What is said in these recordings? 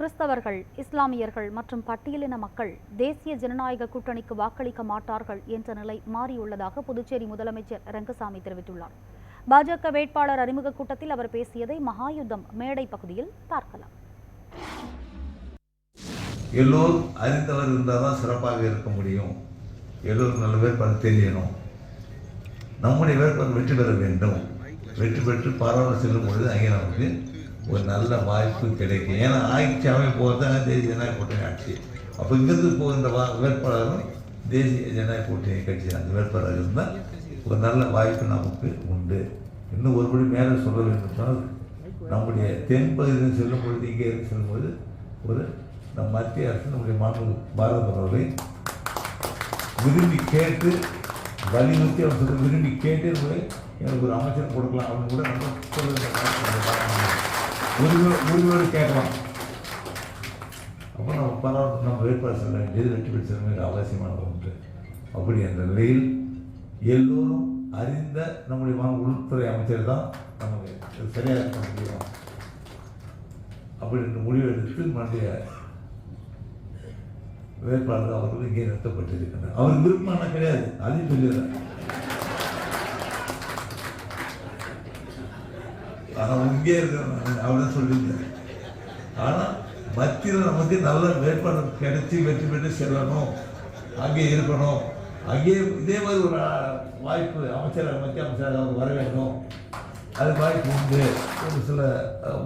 கிறிஸ்தவர்கள் இஸ்லாமியர்கள் மற்றும் பட்டியலின மக்கள் தேசிய ஜனநாயக கூட்டணிக்கு வாக்களிக்க மாட்டார்கள் என்ற நிலை மாறியுள்ளதாக புதுச்சேரி முதலமைச்சர் ரங்கசாமி தெரிவித்துள்ளார். பாஜக வேட்பாளர் அறிமுக கூட்டத்தில் அவர் பேசியதை மகாயுத்தம் மேடை பகுதியில் பார்க்கலாம். எல்லோரும் அறிந்தவர் இருந்தால் தான் சிறப்பாக இருக்க முடியும். எல்லோரும் நல்ல வேட்பாளர் தெரியணும் நம்முடைய வேட்பாளர் வெற்றி பெற வேண்டும். வெற்றி பெற்று பாராளுமன்ற செல்லும் பொழுது அங்கே நமக்கு ஒரு நல்ல வாய்ப்பு கிடைக்கும். ஏன்னா ஆட்சி அமைப்பு போகிறதாங்க தேசிய ஜனநாயக கூட்டணி ஆட்சி. அப்போ இங்கிருந்து போகின்ற வா வேட்பாளரும் தேசிய ஜனநாயக கூட்டணி கட்சி அந்த வேட்பாளர் இருந்தால் ஒரு நல்ல வாய்ப்பு நமக்கு உண்டு. இன்னும் ஒருபடி மேலே சொல்ல வேண்டும் சொன்னால் நம்முடைய தென்பகுதியில் செல்லும் பொழுது இங்கே இருந்து செல்லும் பொழுது ஒரு நம் மத்திய அரசு நம்முடைய மாண்பு பாரத பிரதமரை விரும்பி கேட்டு வலியுறுத்தி அவர் சொல்ல விரும்பி கேட்டு எனக்கு ஒரு அமைச்சர் கொடுக்கலாம் அப்படின்னு கூட நம்ம சொல்ல உரிமை உரிமையோடு கேட்கலாம். அப்போ நம்ம பரவாயில்ல நம்ம வேட்பாளர் செல்ல எது வெற்றி பெற்று செல்ல அவசியமான ஒன்று. அப்படி என்ற நிலையில் எல்லோரும் அறிந்த நம்முடைய மன உள்துறை அமைச்சர் தான் நமக்கு சரியாக இருக்க முடியும்? அப்படி என்று முடிவெடுத்து நம்முடைய வேட்பாளர் அவர்கள் இங்கே நிறுத்தப்பட்டிருக்கின்றனர். அவர் விருப்பமான கிடையாது. அதையும் சொல்லிடுறேன். ஆனால் இங்கே இருக்கிற அவர்தான் சொல்லியிருந்தேன் ஆனால் மத்தியில் நமக்கு நல்ல வேட்பாளர் கிடைச்சி வெற்றி பெற்று செல்லணும் அங்கே இருக்கணும். அங்கே இதே மாதிரி ஒரு வாய்ப்பு அமைச்சராக மத்திய அமைச்சராக அவர் வர வேண்டும். அது வாய்ப்பு உண்டு. ஒரு சில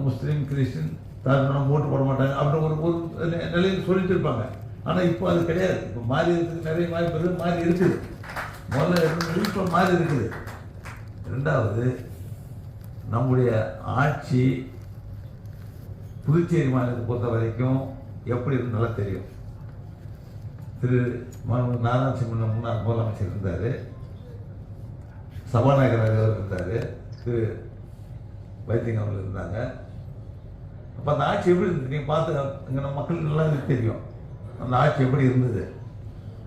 முஸ்லீம் கிறிஸ்டின் தான் ஓட்டு போட மாட்டாங்க. அப்படின்னு ஒரு ஒரு நிலையில் சொல்லிட்டு இருப்பாங்க ஆனால் இப்போ அது கிடையாது. இப்போ மாறி இருக்குது நிறைய வாய்ப்பு இருக்குது மாறி இருக்குது. முதல்ல இப்போ மாறி இருக்குது. ரெண்டாவது நம்முடைய ஆட்சி புதுச்சேரி மாநிலத்தை பொறுத்த வரைக்கும் எப்படி நல்லா தெரியும். திரு ம- நாராயணசிம்மன் முன்னாள் முதலமைச்சர் இருந்தார். சபாநாயகர் அவர் இருந்தார். திரு வைத்தியங்க அவர்கள் இருந்தாங்க. அப்போ அந்த ஆட்சி எப்படி இருந்தது நீங்கள் பார்த்து இங்கே நம்ம மக்களுக்கு நல்லா தெரியும். அந்த ஆட்சி எப்படி இருந்தது?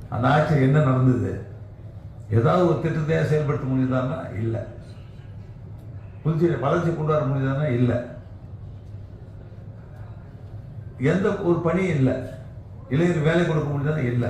அந்த ஆட்சி என்ன நடந்தது? ஏதாவது ஒரு திட்டத்தையாக செயல்படுத்த முடியுதான்னா இல்லை. புதுச்சேரி வளர்ச்சி கொண்டு வர முடியுதானா இல்லை. எந்த ஒரு பணியும் இல்லை. இளைஞர் வேலை கொடுக்க முடியுதானா இல்லை.